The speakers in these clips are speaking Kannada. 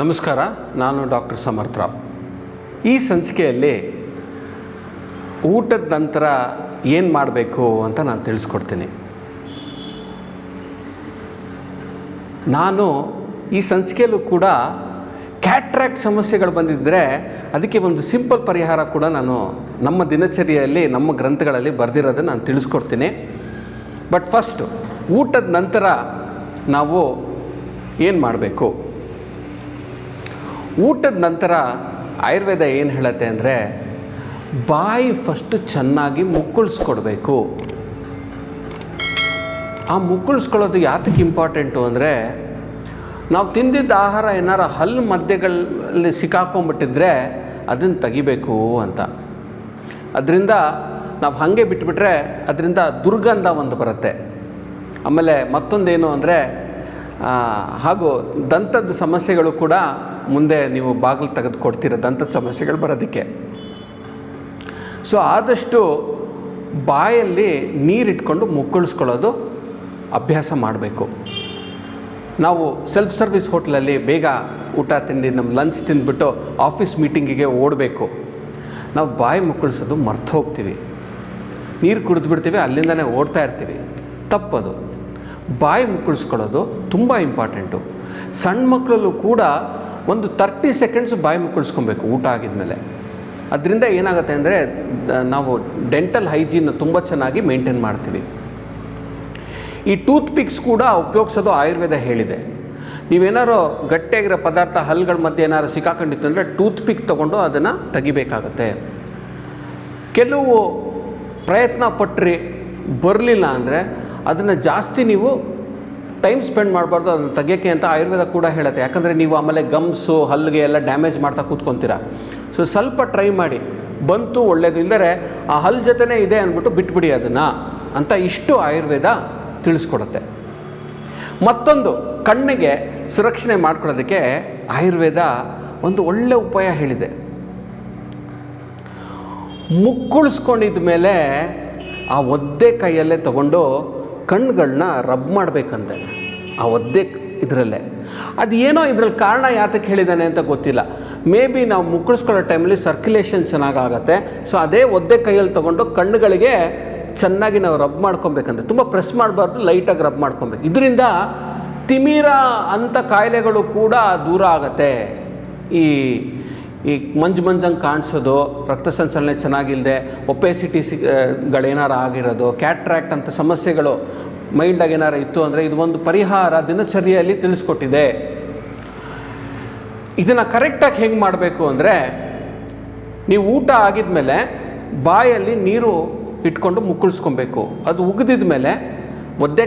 ನಮಸ್ಕಾರ, ನಾನು ಡಾಕ್ಟರ್ ಸಮರ್ಥರಾವ್ ಈ ಸಂಚಿಕೆಯಲ್ಲಿ ಊಟದ ನಂತರ ಏನು ಮಾಡಬೇಕು ಅಂತ ನಾನು ತಿಳಿಸ್ಕೊಡ್ತೀನಿ. ನಾನು ಈ ಸಂಚಿಕೆಯಲ್ಲೂ ಕೂಡ ಕ್ಯಾಟ್ರಾಕ್ಟ್ ಸಮಸ್ಯೆಗಳು ಬಂದಿದ್ದರೆ ಅದಕ್ಕೆ ಒಂದು ಸಿಂಪಲ್ ಪರಿಹಾರ ಕೂಡ ನಾನು ನಮ್ಮ ದಿನಚರಿಯಲ್ಲಿ, ನಮ್ಮ ಗ್ರಂಥಗಳಲ್ಲಿ ಬರೆದಿರೋದನ್ನು ನಾನು ತಿಳಿಸ್ಕೊಡ್ತೀನಿ. ಬಟ್ ಫಸ್ಟ್ ಊಟದ ನಂತರ ನಾವು ಏನು ಮಾಡಬೇಕು? ಊಟದ ನಂತರ ಆಯುರ್ವೇದ ಏನು ಹೇಳುತ್ತೆ ಅಂದರೆ ಬಾಯಿ ಫಸ್ಟು ಚೆನ್ನಾಗಿ ಮುಕ್ಕುಳಿಸ್ಕೊಡ್ಬೇಕು. ಆ ಮುಕ್ಕುಳಿಸ್ಕೊಳ್ಳೋದು ಯಾತಕ್ಕೆ ಇಂಪಾರ್ಟೆಂಟು ಅಂದರೆ ನಾವು ತಿಂದಿದ್ದ ಆಹಾರ ಏನಾರು ಹಲ್ಲು ಮಧ್ಯಗಳಲ್ಲಿ ಸಿಕ್ಕಾಕೊಂಬಿಟ್ಟಿದ್ರೆ ಅದನ್ನು ತೆಗಿಬೇಕು ಅಂತ. ಅದರಿಂದ ನಾವು ಹಾಗೆ ಬಿಟ್ಬಿಟ್ರೆ ಅದರಿಂದ ದುರ್ಗಂಧ ಒಂದು ಬರುತ್ತೆ. ಆಮೇಲೆ ಮತ್ತೊಂದೇನು ಅಂದರೆ ಹಾಗೂ ದಂತದ ಸಮಸ್ಯೆಗಳು ಕೂಡ ಮುಂದೆ ನೀವು ಬಾಗಿಲು ತೆಗೆದು ಕೊಡ್ತೀರ ದಂತದ ಸಮಸ್ಯೆಗಳು ಬರೋದಕ್ಕೆ. ಸೊ ಆದಷ್ಟು ಬಾಯಲ್ಲಿ ನೀರಿಟ್ಕೊಂಡು ಮುಕ್ಕಳಿಸ್ಕೊಳ್ಳೋದು ಅಭ್ಯಾಸ ಮಾಡಬೇಕು. ನಾವು ಸೆಲ್ಫ್ ಸರ್ವಿಸ್ ಹೋಟ್ಲಲ್ಲಿ ಬೇಗ ಊಟ ತಿಂಡಿ ನಮ್ಮ ಲಂಚ್ ತಿಂದ್ಬಿಟ್ಟು ಆಫೀಸ್ ಮೀಟಿಂಗಿಗೆ ಓಡಬೇಕು. ನಾವು ಬಾಯಿ ಮುಕ್ಕಳಿಸೋದು ಮರ್ತು ಹೋಗ್ತೀವಿ. ನೀರು ಕುಡಿದ್ಬಿಡ್ತೀವಿ, ಅಲ್ಲಿಂದನೇ ಓಡ್ತಾ ಇರ್ತೀವಿ. ತಪ್ಪದು. ಬಾಯಿ ಮುಕ್ಕಳಿಸ್ಕೊಳ್ಳೋದು ತುಂಬ ಇಂಪಾರ್ಟೆಂಟು ಸಣ್ಣ ಮಕ್ಕಳಲ್ಲೂ ಕೂಡ ಒಂದು ತರ್ಟಿ ಸೆಕೆಂಡ್ಸ್ ಬಾಯಿ ಮುಕ್ಕಳಿಸ್ಕೊಬೇಕು, ಊಟ ಆಗಿದ್ಮೇಲೆ. ಅದರಿಂದ ಏನಾಗುತ್ತೆ ಅಂದರೆ ನಾವು ಡೆಂಟಲ್ ಹೈಜೀನ್ ತುಂಬ ಚೆನ್ನಾಗಿ ಮೇಂಟೈನ್ ಮಾಡ್ತೀವಿ. ಈ ಟೂತ್ ಪಿಕ್ಸ್ ಕೂಡ ಉಪಯೋಗಿಸೋದು ಆಯುರ್ವೇದ ಹೇಳಿದೆ. ನೀವೇನಾರು ಗಟ್ಟಿಯಾಗಿರೋ ಪದಾರ್ಥ ಹಲ್ಗಳ ಮಧ್ಯೆ ಏನಾರು ಸಿಕ್ಕಾಕೊಂಡಿತ್ತು ಅಂದರೆ ಟೂತ್ ಪಿಕ್ ತೊಗೊಂಡು ಅದನ್ನು ತೆಗಿಬೇಕಾಗತ್ತೆ. ಕೆಲವು ಪ್ರಯತ್ನ ಪಟ್ಟರೆ ಬರಲಿಲ್ಲ ಅಂದರೆ, ಅದನ್ನು ಜಾಸ್ತಿ ನೀವು ಟೈಮ್ ಸ್ಪೆಂಡ್ ಮಾಡಬಾರ್ದು, ಅದನ್ನು ತೆಗಿಯೋಕ್ಕೆ ಅಂತ ಆಯುರ್ವೇದ ಕೂಡ ಹೇಳುತ್ತೆ. ಯಾಕಂದರೆ ನೀವು ಆಮೇಲೆ ಗಮ್ಸು, ಹಲ್ಲಿಗೆ ಎಲ್ಲ ಡ್ಯಾಮೇಜ್ ಮಾಡ್ತಾ ಕೂತ್ಕೊತೀರ. ಸೊ ಸ್ವಲ್ಪ ಟ್ರೈ ಮಾಡಿ. ಬಂತು ಒಳ್ಳೆಯದು ಇಲ್ಲದರೆ ಆ ಹಲ್ಲು ಜೊತೆನೇ ಇದೆ ಅಂದ್ಬಿಟ್ಟು ಬಿಟ್ಬಿಡಿ ಅದನ್ನು ಅಂತ ಇಷ್ಟು ಆಯುರ್ವೇದ ತಿಳಿಸ್ಕೊಡುತ್ತೆ. ಮತ್ತೊಂದು, ಕಣ್ಣಿಗೆ ಸುರಕ್ಷಣೆ ಮಾಡ್ಕೊಳ್ಳೋದಕ್ಕೆ ಆಯುರ್ವೇದ ಒಂದು ಒಳ್ಳೆ ಉಪಾಯ ಹೇಳಿದೆ. ಮುಕ್ಕುಳಿಸ್ಕೊಂಡಿದ ಮೇಲೆ ಆ ಒದ್ದೆ ಕೈಯಲ್ಲೇ ತಗೊಂಡು ಕಣ್ಗಳನ್ನ ರಬ್ ಮಾಡಬೇಕಂತೆ ಆ ಒದ್ದೆ ಇದರಲ್ಲೇ. ಅದು ಏನೋ ಇದ್ರಲ್ಲಿ ಕಾರಣ ಯಾತಕ್ಕೆ ಹೇಳಿದ್ದಾನೆ ಅಂತ ಗೊತ್ತಿಲ್ಲ. ಮೇ ಬಿ ನಾವು ಮುಕ್ಕಳಿಸ್ಕೊಳ್ಳೋ ಟೈಮಲ್ಲಿ ಸರ್ಕ್ಯುಲೇಷನ್ ಚೆನ್ನಾಗಾಗತ್ತೆ. ಸೊ ಅದೇ ಒದ್ದೆ ಕೈಯಲ್ಲಿ ತೊಗೊಂಡು ಕಣ್ಣುಗಳಿಗೆ ಚೆನ್ನಾಗಿ ನಾವು ರಬ್ ಮಾಡ್ಕೊಬೇಕಂದ್ರೆ ತುಂಬ ಪ್ರೆಸ್ ಮಾಡಬಾರ್ದು ಲೈಟಾಗಿ ರಬ್ ಮಾಡ್ಕೊಬೇಕು. ಇದರಿಂದ ತಿಮಿರ ಅಂಥ ಕಾಯಿಲೆಗಳು ಕೂಡ ದೂರ ಆಗತ್ತೆ. ಈ ಈ ಮಂಜು ಮಂಜಂಗೆ ಕಾಣಿಸೋದು ರಕ್ತ ಸಂಚಲನೆ ಚೆನ್ನಾಗಿಲ್ಲದೆ ಒಪೆಸಿಟಿ ಆಗಿರೋದು, ಕ್ಯಾಟ್ರಾಕ್ಟ್ ಅಂತ ಸಮಸ್ಯೆಗಳು ಮೈಂಡಾಗಿ ಏನಾರು ಇತ್ತು ಅಂದರೆ ಇದು ಒಂದು ಪರಿಹಾರ ದಿನಚರಿಯಲ್ಲಿ ತಿಳಿಸ್ಕೊಟ್ಟಿದೆ. ಇದನ್ನು ಕರೆಕ್ಟಾಗಿ ಹೆಂಗೆ ಮಾಡಬೇಕು ಅಂದರೆ ನೀವು ಊಟ ಆಗಿದ ಮೇಲೆ ಬಾಯಲ್ಲಿ ನೀರು ಇಟ್ಕೊಂಡು ಮುಕ್ಕಳಿಸ್ಕೊಬೇಕು. ಅದು ಉಗಿದಿದ ಮೇಲೆ ಒದ್ದೆ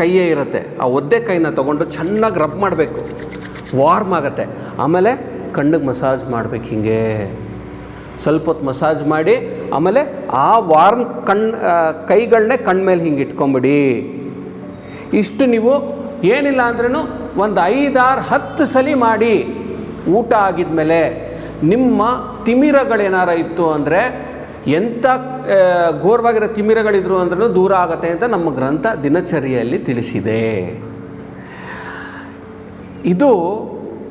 ಕೈಯೇ ಇರುತ್ತೆ. ಆ ಒದ್ದೆ ಕೈನ ತೊಗೊಂಡು ಚೆನ್ನಾಗಿ ರಬ್ ಮಾಡಬೇಕು. ವಾರ್ಮ್ ಆಗುತ್ತೆ. ಆಮೇಲೆ ಕಣ್ಣಿಗೆ ಮಸಾಜ್ ಮಾಡಬೇಕು ಹಿಂಗೆ. ಸ್ವಲ್ಪ ಹೊತ್ತು ಮಸಾಜ್ ಮಾಡಿ, ಆಮೇಲೆ ಆ ವಾರ್ಮ್ ಕಣ್ಣು ಕೈಗಳನ್ನೇ ಕಣ್ಣ ಮೇಲೆ ಹಿಂಗೆ ಇಟ್ಕೊಂಬಿಡಿ. ಇಷ್ಟು ನೀವು ಏನಿಲ್ಲ ಅಂದ್ರೂ ಒಂದು ಐದಾರು ಹತ್ತು ಸಲ ಮಾಡಿ, ಊಟ ಆಗಿದ್ಮೇಲೆ ನಿಮ್ಮ ತಿಮಿರಗಳೇನಾರ ಇತ್ತು ಅಂದರೆ ಎಂಥ ಘೋರವಾಗಿರೋ ತಿಮಿರಗಳಿದ್ರು ಅಂದ್ರೂ ದೂರ ಆಗುತ್ತೆ ಅಂತ ನಮ್ಮ ಗ್ರಂಥ ದಿನಚರಿಯಲ್ಲಿ ತಿಳಿಸಿದೆ. ಇದು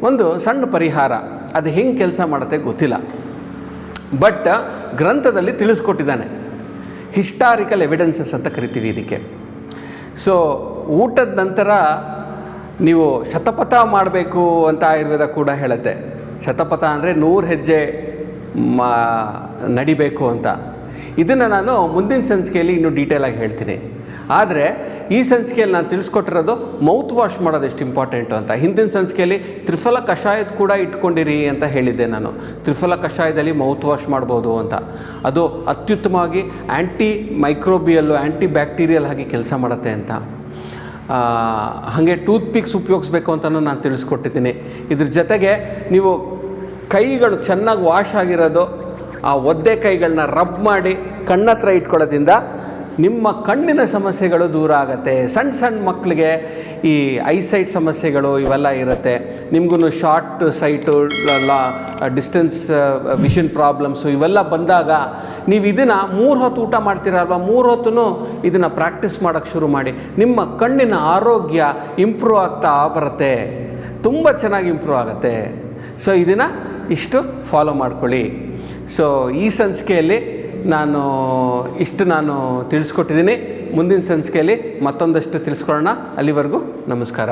ಒಂದು ಸಣ್ಣ ಪರಿಹಾರ. ಅದು ಹೆಂಗೆ ಕೆಲಸ ಮಾಡುತ್ತೆ ಗೊತ್ತಿಲ್ಲ. ಬಟ್ ಗ್ರಂಥದಲ್ಲಿ ತಿಳಿಸ್ಕೊಟ್ಟಿದ್ದಾನೆ. ಹಿಸ್ಟಾರಿಕಲ್ ಎವಿಡೆನ್ಸಸ್ ಅಂತ ಕರಿತೀವಿ ಇದಕ್ಕೆ. ಸೊ ಊಟದ ನಂತರ ನೀವು ಶತಪಥ ಮಾಡಬೇಕು ಅಂತ ಆಯುರ್ವೇದ ಕೂಡ ಹೇಳುತ್ತೆ. ಶತಪಥ ಅಂದರೆ ನೂರು ಹೆಜ್ಜೆ ಮಾ, ನಡಿಬೇಕು ಅಂತ. ಇದನ್ನು ನಾನು ಮುಂದಿನ ಸಂಚಿಕೆಯಲ್ಲಿ ಇನ್ನೂ ಡೀಟೇಲಾಗಿ ಹೇಳ್ತೀನಿ. ಆದರೆ ಈ ಸಂಚಿಕೆಯಲ್ಲಿ ನಾನು ತಿಳಿಸ್ಕೊಟ್ಟಿರೋದು ಮೌತ್ ವಾಶ್ ಮಾಡೋದು ಎಷ್ಟು ಇಂಪಾರ್ಟೆಂಟು ಅಂತ. ಹಿಂದಿನ ಸಂಚಿಕೆಯಲ್ಲಿ ತ್ರಿಫಲ ಕಷಾಯದ ಕೂಡ ಇಟ್ಕೊಂಡಿರಿ ಅಂತ ಹೇಳಿದ್ದೆ ನಾನು. ತ್ರಿಫಲ ಕಷಾಯದಲ್ಲಿ ಮೌತ್ ವಾಶ್ ಮಾಡ್ಬೋದು ಅಂತ. ಅದು ಅತ್ಯುತ್ತಮವಾಗಿ ಆ್ಯಂಟಿ ಮೈಕ್ರೋಬಿಯಲ್ಲು ಆ್ಯಂಟಿ ಬ್ಯಾಕ್ಟೀರಿಯಲ್ ಆಗಿ ಕೆಲಸ ಮಾಡುತ್ತೆ ಅಂತ. ಹಾಗೆ ಟೂತ್ ಪಿಕ್ಸ್ ಉಪಯೋಗಿಸ್ಬೇಕು ಅಂತಲೂ ನಾನು ತಿಳಿಸ್ಕೊಟ್ಟಿದ್ದೀನಿ. ಇದ್ರ ಜೊತೆಗೆ ನೀವು ಕೈಗಳು ಚೆನ್ನಾಗಿ ವಾಶ್ ಆಗಿರೋದು, ಆ ಒದ್ದೆ ಕೈಗಳನ್ನ ರಬ್ ಮಾಡಿ ಕಣ್ಣತ್ರ ಇಟ್ಕೊಳ್ಳೋದ್ರಿಂದ ನಿಮ್ಮ ಕಣ್ಣಿನ ಸಮಸ್ಯೆಗಳು ದೂರ ಆಗುತ್ತೆ. ಸಣ್ಣ ಸಣ್ಣ ಮಕ್ಕಳಿಗೆ ಈ ಐಸೈಟ್ ಸಮಸ್ಯೆಗಳು ಇವೆಲ್ಲ ಇರುತ್ತೆ. ನಿಮಗೂ short sight distance vision problems ಇವೆಲ್ಲ ಬಂದಾಗ ನೀವು ಇದನ್ನು ಮೂರು ಹೊತ್ತು ಊಟ ಮಾಡ್ತೀರಲ್ವ ಮೂರು ಹೊತ್ತು ಇದನ್ನು ಪ್ರಾಕ್ಟೀಸ್ ಮಾಡೋಕ್ಕೆ ಶುರು ಮಾಡಿ. ನಿಮ್ಮ ಕಣ್ಣಿನ ಆರೋಗ್ಯ ಇಂಪ್ರೂವ್ ಆಗ್ತಾ ಬರುತ್ತೆ. ತುಂಬ ಚೆನ್ನಾಗಿ ಇಂಪ್ರೂವ್ ಆಗುತ್ತೆ. ಸೊ, ಇದನ್ನು ಇಷ್ಟು ಫಾಲೋ ಮಾಡ್ಕೊಳ್ಳಿ. ಸೊ, ಈ ಸಂಚಿಕೆಯಲ್ಲಿ ನಾನು ಇಷ್ಟು ನಾನು ತಿಳಿಸ್ಕೊಟ್ಟಿದ್ದೀನಿ. ಮುಂದಿನ ಸಂಚಿಕೆಯಲ್ಲಿ ಮತ್ತೊಂದಷ್ಟು ತಿಳಿಸ್ಕೊಳ್ಳೋಣ. ಅಲ್ಲಿವರೆಗೂ ನಮಸ್ಕಾರ.